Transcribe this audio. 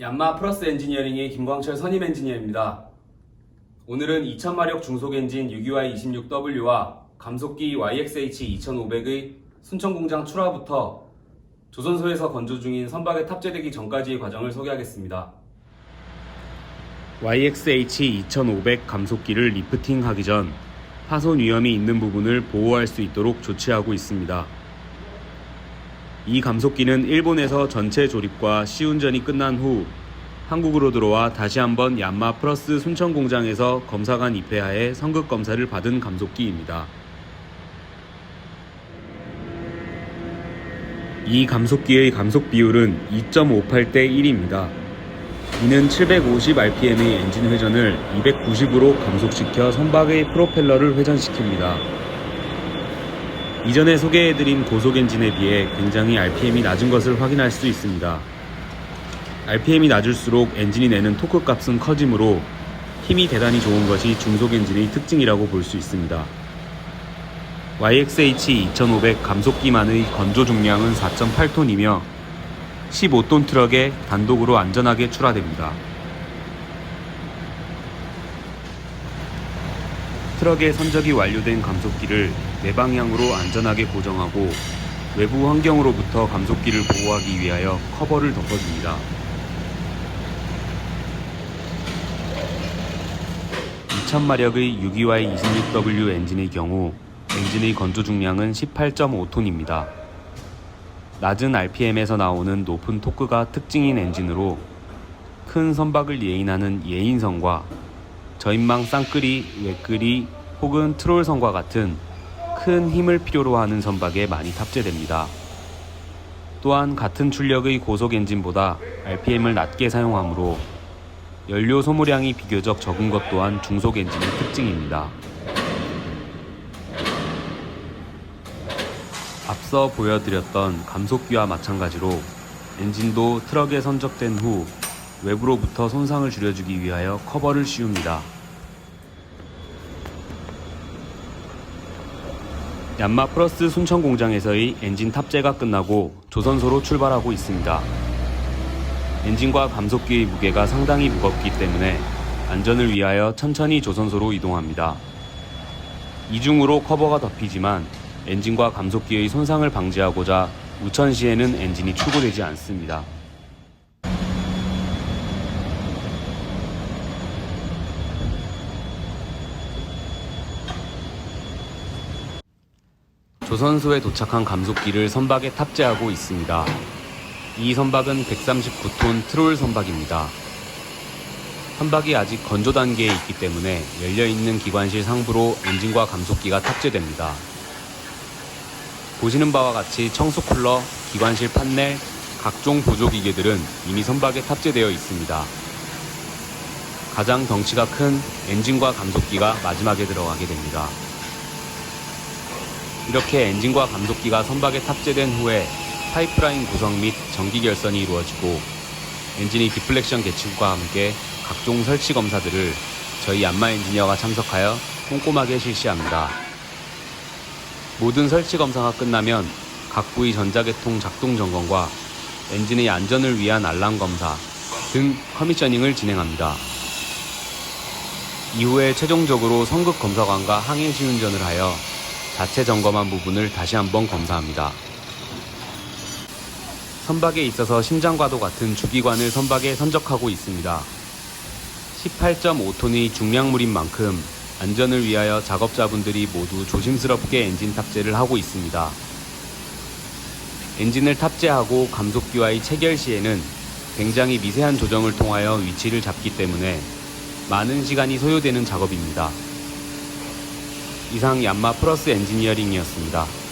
얀마 플러스 엔지니어링의 김광철 선임 엔지니어입니다. 오늘은 2000마력 중속 엔진 62Y26W와 감속기 YXH 2500의 순천 공장 출하부터 조선소에서 건조 중인 선박에 탑재되기 전까지의 과정을 소개하겠습니다. YXH 2500 감속기를 리프팅하기 전 파손 위험이 있는 부분을 보호할 수 있도록 조치하고 있습니다. 이 감속기는 일본에서 전체 조립과 시운전이 끝난 후 한국으로 들어와 다시 한번 얀마 플러스 순천 공장에서 검사관 입회하에 성급 검사를 받은 감속기입니다. 이 감속기의 감속 비율은 2.58대 1입니다. 이는 750rpm의 엔진 회전을 290으로 감속시켜 선박의 프로펠러를 회전시킵니다. 이전에 소개해드린 고속 엔진에 비해 굉장히 RPM이 낮은 것을 확인할 수 있습니다. RPM이 낮을수록 엔진이 내는 토크 값은 커지므로 힘이 대단히 좋은 것이 중속 엔진의 특징이라고 볼 수 있습니다. YXH 2500 감속기만의 건조 중량은 4.8톤이며 15톤 트럭에 단독으로 안전하게 출하됩니다. 트럭에 선적이 완료된 감속기를 네 방향으로 안전하게 고정하고 외부 환경으로부터 감속기를 보호하기 위하여 커버를 덮어줍니다. 2000마력의 62Y26W 엔진의 경우 엔진의 건조 중량은 18.5톤입니다. 낮은 RPM에서 나오는 높은 토크가 특징인 엔진으로 큰 선박을 예인하는 예인선과 저인망 쌍끌이, 외끌이 혹은 트롤선과 같은 큰 힘을 필요로 하는 선박에 많이 탑재됩니다. 또한 같은 출력의 고속 엔진보다 RPM을 낮게 사용하므로 연료 소모량이 비교적 적은 것 또한 중속 엔진의 특징입니다. 앞서 보여드렸던 감속기와 마찬가지로 엔진도 트럭에 선적된 후 외부로부터 손상을 줄여주기 위하여 커버를 씌웁니다. 얀마 플러스 순천 공장에서의 엔진 탑재가 끝나고 조선소로 출발하고 있습니다. 엔진과 감속기의 무게가 상당히 무겁기 때문에 안전을 위하여 천천히 조선소로 이동합니다. 이중으로 커버가 덮이지만 엔진과 감속기의 손상을 방지하고자 우천시에는 엔진이 출고되지 않습니다. 조선소에 도착한 감속기를 선박에 탑재하고 있습니다. 이 선박은 139톤 트롤 선박입니다. 선박이 아직 건조 단계에 있기 때문에 열려있는 기관실 상부로 엔진과 감속기가 탑재됩니다. 보시는 바와 같이 청소 쿨러, 기관실 판넬, 각종 보조 기계들은 이미 선박에 탑재되어 있습니다. 가장 덩치가 큰 엔진과 감속기가 마지막에 들어가게 됩니다. 이렇게 엔진과 감속기가 선박에 탑재된 후에 파이프라인 구성 및 전기 결선이 이루어지고 엔진의 디플렉션 계층과 함께 각종 설치 검사들을 저희 안마 엔지니어가 참석하여 꼼꼼하게 실시합니다. 모든 설치 검사가 끝나면 각 부위 전자계통 작동 점검과 엔진의 안전을 위한 알람 검사 등 커미셔닝을 진행합니다. 이후에 최종적으로 성급 검사관과 항해 시운전을 하여 자체 점검한 부분을 다시 한번 검사합니다. 선박에 있어서 심장과도 같은 주기관을 선박에 선적하고 있습니다. 18.5톤의 중량물인 만큼 안전을 위하여 작업자분들이 모두 조심스럽게 엔진 탑재를 하고 있습니다. 엔진을 탑재하고 감속기와의 체결 시에는 굉장히 미세한 조정을 통하여 위치를 잡기 때문에 많은 시간이 소요되는 작업입니다. 이상 얀마 플러스 엔지니어링이었습니다.